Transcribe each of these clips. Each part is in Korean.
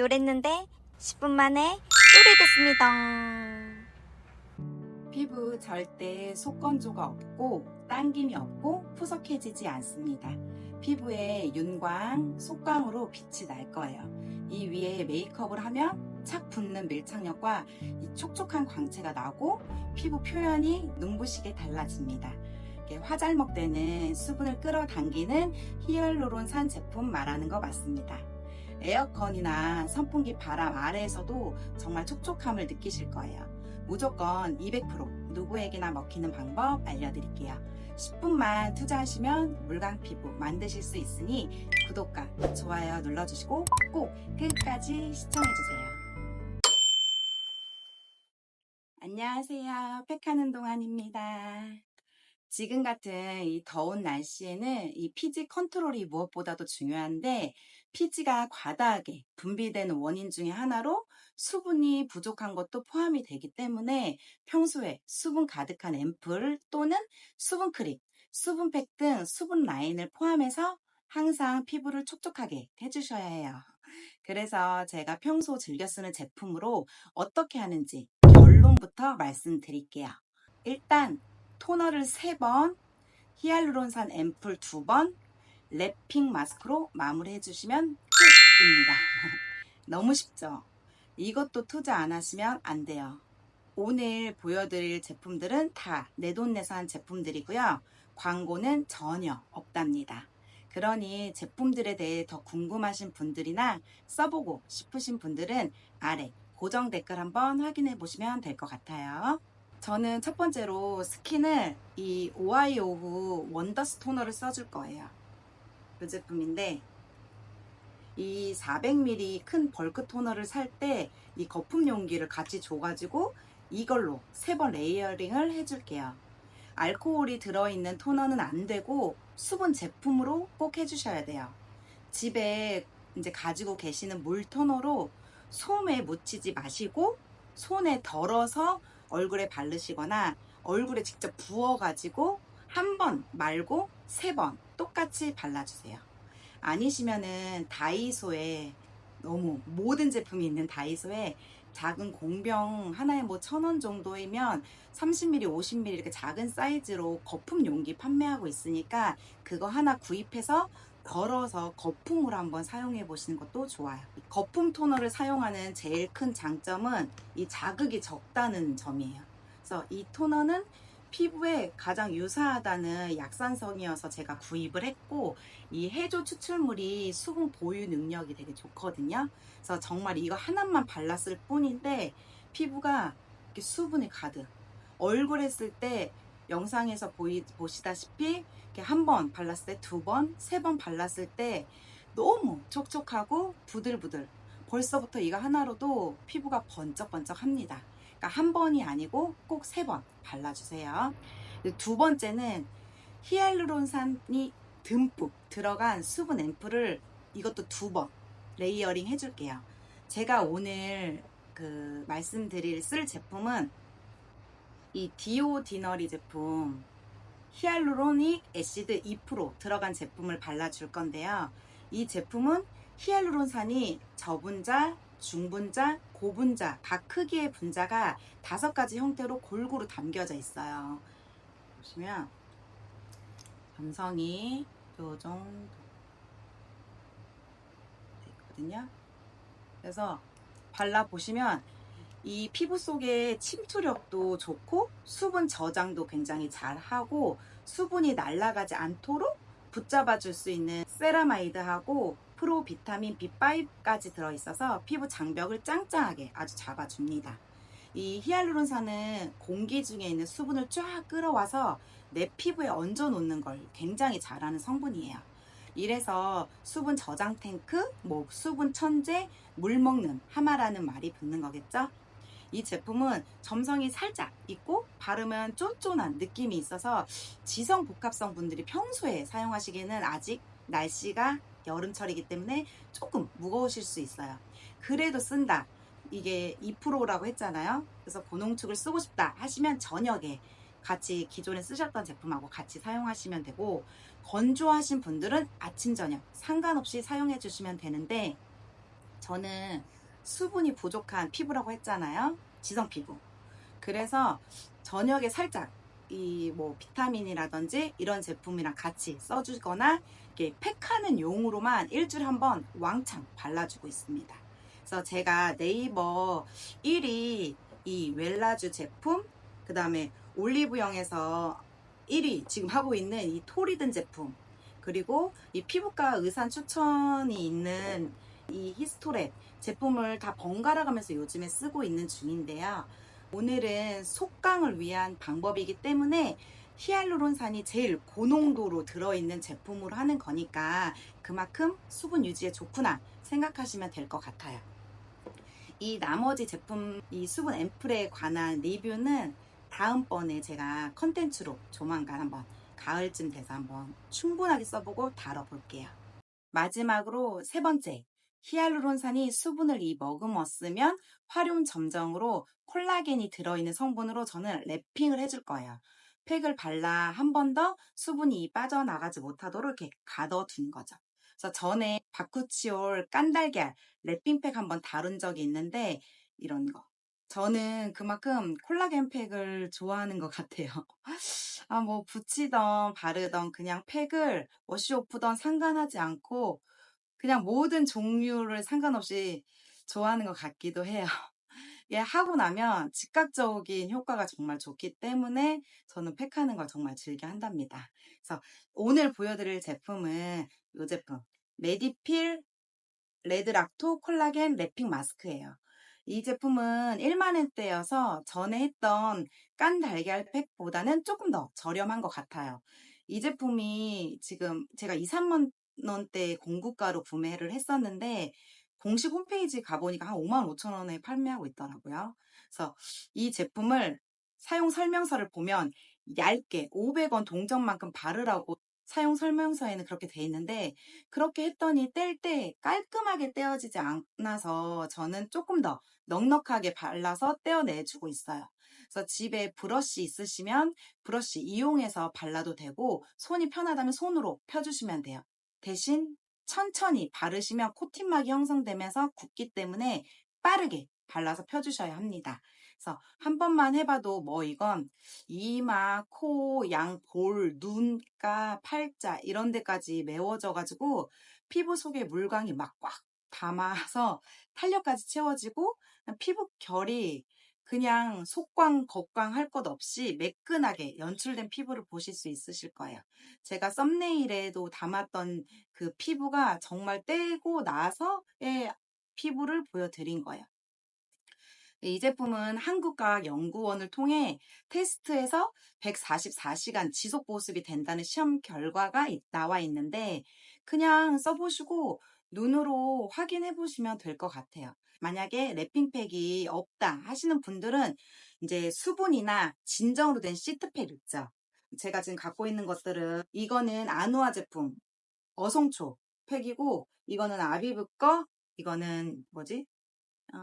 요랬는데 10분 만에 요리됐습니다. 피부 절대 속건조가 없고 당김이 없고 푸석해지지 않습니다. 피부에 윤광, 속광으로 빛이 날 거예요. 이 위에 메이크업을 하면 착 붙는 밀착력과 이 촉촉한 광채가 나고 피부 표현이 눈부시게 달라집니다. 화잘먹 때는 수분을 끌어당기는 히알루론산 제품 말하는 거 맞습니다. 에어컨이나 선풍기 바람 아래에서도 정말 촉촉함을 느끼실 거예요. 무조건 200% 누구에게나 먹히는 방법 알려드릴게요. 10분만 투자하시면 물광 피부 만드실 수 있으니 구독과 좋아요 눌러주시고 꼭 끝까지 시청해주세요. 안녕하세요. 팩하는 동안입니다. 지금 같은 이 더운 날씨에는 이 피지 컨트롤이 무엇보다도 중요한데 피지가 과다하게 분비되는 원인 중에 하나로 수분이 부족한 것도 포함이 되기 때문에 평소에 수분 가득한 앰플 또는 수분 크림, 수분팩 등 수분 라인을 포함해서 항상 피부를 촉촉하게 해주셔야 해요. 그래서 제가 평소 즐겨 쓰는 제품으로 어떻게 하는지 결론부터 말씀드릴게요. 일단 토너를 3번, 히알루론산 앰플 2번, 랩핑 마스크로 마무리 해 주시면 끝입니다. 너무 쉽죠? 이것도 투자 안 하시면 안 돼요. 오늘 보여드릴 제품들은 다 내돈내산 제품들이고요. 광고는 전혀 없답니다. 그러니 제품들에 대해 더 궁금하신 분들이나 써보고 싶으신 분들은 아래 고정 댓글 한번 확인해 보시면 될 것 같아요. 저는 첫 번째로 스킨을 이 오하이오후 원더스 토너를 써줄 거예요. 이 제품인데 이 400ml 큰 벌크 토너를 살 때 이 거품 용기를 같이 줘가지고 이걸로 세 번 레이어링을 해줄게요. 알코올이 들어있는 토너는 안 되고 수분 제품으로 꼭 해주셔야 돼요. 집에 이제 가지고 계시는 물 토너로 솜에 묻히지 마시고 손에 덜어서 얼굴에 바르시거나 얼굴에 직접 부어가지고 한 번 말고 세 번 똑같이 발라주세요. 아니시면은 다이소에 너무 모든 제품이 있는 다이소에 작은 공병 하나에 뭐 천 원 정도이면 30ml, 50ml 이렇게 작은 사이즈로 거품 용기 판매하고 있으니까 그거 하나 구입해서 덜어서 거품으로 한번 사용해 보시는 것도 좋아요. 이 거품 토너를 사용하는 제일 큰 장점은 이 자극이 적다는 점이에요. 그래서 이 토너는 피부에 가장 유사하다는 약산성이어서 제가 구입을 했고 이 해조 추출물이 수분 보유 능력이 되게 좋거든요. 그래서 정말 이거 하나만 발랐을 뿐인데 피부가 이렇게 수분이 가득. 얼굴 했을 때 영상에서 보이, 보시다시피 이렇게 한 번 발랐을 때 두 번, 세 번 발랐을 때 너무 촉촉하고 부들부들. 벌써부터 이거 하나로도 피부가 번쩍번쩍 합니다. 그러니까 한 번이 아니고 꼭 세 번 발라주세요. 두 번째는 히알루론산이 듬뿍 들어간 수분 앰플을 이것도 두 번 레이어링 해줄게요. 제가 오늘 그 말씀드릴 쓸 제품은 이 디오 디너리 제품 히알루로닉 애시드 2% 들어간 제품을 발라줄 건데요. 이 제품은 히알루론산이 저분자, 중분자, 고분자 각 크기의 분자가 다섯 가지 형태로 골고루 담겨져 있어요. 보시면 점성이 요 정도 있거든요. 그래서 발라 보시면 이 피부 속에 침투력도 좋고 수분 저장도 굉장히 잘 하고 수분이 날아가지 않도록 붙잡아 줄 수 있는 세라마이드하고 프로 비타민 B5까지 들어있어서 피부 장벽을 짱짱하게 아주 잡아줍니다. 이 히알루론산은 공기 중에 있는 수분을 쫙 끌어와서 내 피부에 얹어 놓는 걸 굉장히 잘하는 성분이에요. 이래서 수분 저장 탱크, 뭐 수분 천재, 물 먹는 하마라는 말이 붙는 거겠죠? 이 제품은 점성이 살짝 있고 바르면 쫀쫀한 느낌이 있어서 지성 복합성 분들이 평소에 사용하시기에는 아직 날씨가 여름철이기 때문에 조금 무거우실 수 있어요. 그래도 쓴다. 이게 2%라고 했잖아요. 그래서 고농축을 쓰고 싶다 하시면 저녁에 같이 기존에 쓰셨던 제품하고 같이 사용하시면 되고 건조하신 분들은 아침 저녁 상관없이 사용해 주시면 되는데 저는 수분이 부족한 피부라고 했잖아요. 지성 피부. 그래서 저녁에 살짝 이 뭐 비타민이라든지 이런 제품이랑 같이 써주거나 이렇게 팩하는 용으로만 일주일에 한 번 왕창 발라주고 있습니다. 그래서 제가 네이버 1위 이 웰라주 제품, 그 다음에 올리브영에서 1위 지금 하고 있는 이 토리든 제품, 그리고 이 피부과 의사 추천이 있는 이 히스토랩 제품을 다 번갈아 가면서 요즘에 쓰고 있는 중인데요. 오늘은 속강을 위한 방법이기 때문에 히알루론산이 제일 고농도로 들어있는 제품으로 하는 거니까 그만큼 수분 유지에 좋구나 생각하시면 될 것 같아요. 이 나머지 제품, 이 수분 앰플에 관한 리뷰는 다음번에 제가 컨텐츠로 조만간 한번 가을쯤 돼서 한번 충분하게 써보고 다뤄볼게요. 마지막으로 세 번째, 히알루론산이 수분을 이 머금었으면 활용 점정으로 콜라겐이 들어있는 성분으로 저는 랩핑을 해줄 거예요. 팩을 발라 한 번 더 수분이 빠져나가지 못하도록 이렇게 가둬둔 거죠. 그래서 전에 바쿠치올 깐달걀 랩핑팩 한번 다룬 적이 있는데 이런 거. 저는 그만큼 콜라겐 팩을 좋아하는 것 같아요. 아, 뭐 붙이던 바르던 그냥 팩을 워시오프던 상관하지 않고 그냥 모든 종류를 상관없이 좋아하는 것 같기도 해요. 예, 하고 나면 즉각적인 효과가 정말 좋기 때문에 저는 팩하는 걸 정말 즐겨 한답니다. 그래서 오늘 보여드릴 제품은 이 제품 메디필 레드락토 콜라겐 랩핑 마스크예요. 이 제품은 1만원대여서 전에 했던 깐 달걀 팩보다는 조금 더 저렴한 것 같아요. 이 제품이 지금 제가 2, 3만 원대 공구가로 구매를 했었는데 공식 홈페이지 가보니까 한 5만 5천 원에 판매하고 있더라고요. 그래서 이 제품을 사용 설명서를 보면 얇게 500원 동전만큼 바르라고 사용 설명서에는 그렇게 돼 있는데 그렇게 했더니 뗄 때 깔끔하게 떼어지지 않아서 저는 조금 더 넉넉하게 발라서 떼어내주고 있어요. 그래서 집에 브러쉬 있으시면 브러쉬 이용해서 발라도 되고 손이 편하다면 손으로 펴주시면 돼요. 대신 천천히 바르시면 코팅막이 형성되면서 굳기 때문에 빠르게 발라서 펴주셔야 합니다. 그래서 한 번만 해봐도 뭐 이건 이마, 코, 양, 볼, 눈가, 팔자 이런 데까지 메워져가지고 피부 속에 물광이 막 꽉 담아서 탄력까지 채워지고 피부 결이 그냥 속광, 겉광 할 것 없이 매끈하게 연출된 피부를 보실 수 있으실 거예요. 제가 썸네일에도 담았던 그 피부가 정말 떼고 나서의 피부를 보여드린 거예요. 이 제품은 한국과학 연구원을 통해 테스트에서 144시간 지속 보습이 된다는 시험 결과가 있- 나와 있는데 그냥 써보시고 눈으로 확인해 보시면 될 것 같아요. 만약에 랩핑팩이 없다 하시는 분들은 이제 수분이나 진정으로 된 시트팩 있죠. 제가 지금 갖고 있는 것들은 이거는 아누아 제품 어성초 팩이고 이거는 아비브 거 이거는 뭐지? 어,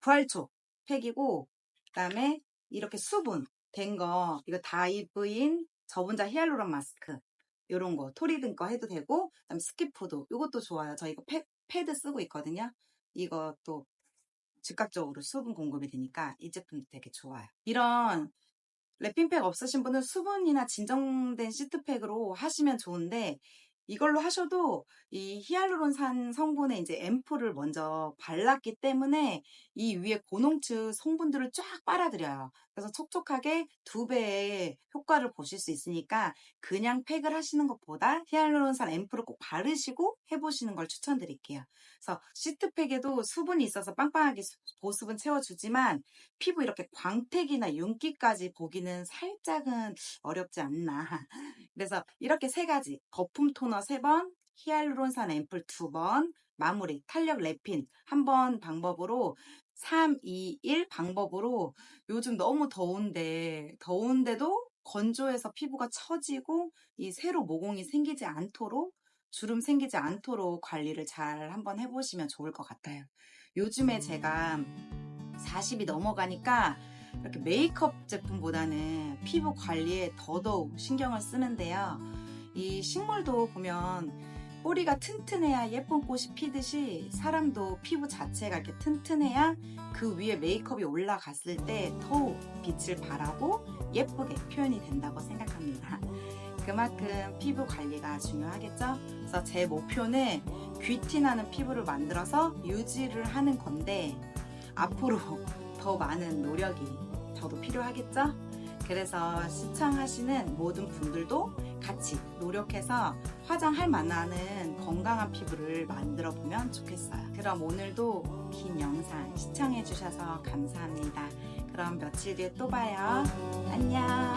부활초 팩이고 그다음에 이렇게 수분 된 거 이거 다이브인 저분자 히알루론 마스크 요런 거 토리든 거 해도 되고 그다음 스키푸드 이것도 좋아요. 저 이거 패, 패드 쓰고 있거든요. 이것도 즉각적으로 수분 공급이 되니까 이 제품도 되게 좋아요. 이런 랩핑팩 없으신 분은 수분이나 진정된 시트팩으로 하시면 좋은데 이걸로 하셔도 이 히알루론산 성분의 이제 앰플을 먼저 발랐기 때문에 이 위에 고농축 성분들을 쫙 빨아들여요. 그래서 촉촉하게 두 배의 효과를 보실 수 있으니까 그냥 팩을 하시는 것보다 히알루론산 앰플을 꼭 바르시고 해보시는 걸 추천드릴게요. 그래서 시트팩에도 수분이 있어서 빵빵하게 수- 보습은 채워주지만 피부 이렇게 광택이나 윤기까지 보기는 살짝은 어렵지 않나. 그래서 이렇게 세 가지 거품 토너 세 번, 히알루론산 앰플 두 번, 마무리 탄력 랩핀 한 번 방법으로 3, 2, 1 방법으로 요즘 너무 더운데 더운데도 건조해서 피부가 처지고 이 새로 모공이 생기지 않도록 주름 생기지 않도록 관리를 잘 한번 해보시면 좋을 것 같아요. 요즘에 제가 40이 넘어가니까 이렇게 메이크업 제품보다는 피부 관리에 더더욱 신경을 쓰는데요. 이 식물도 보면 뿌리가 튼튼해야 예쁜 꽃이 피듯이 사람도 피부 자체가 이렇게 튼튼해야 그 위에 메이크업이 올라갔을 때 더욱 빛을 발하고 예쁘게 표현이 된다고 생각합니다. 그만큼 피부 관리가 중요하겠죠? 그래서 제 목표는 귀티 나는 피부를 만들어서 유지를 하는 건데 앞으로 더 많은 노력이 저도 필요하겠죠? 그래서 시청하시는 모든 분들도 같이 노력해서 화장할 만한 건강한 피부를 만들어 보면 좋겠어요. 그럼 오늘도 긴 영상 시청해 주셔서 감사합니다. 그럼 며칠 뒤에 또 봐요. 안녕.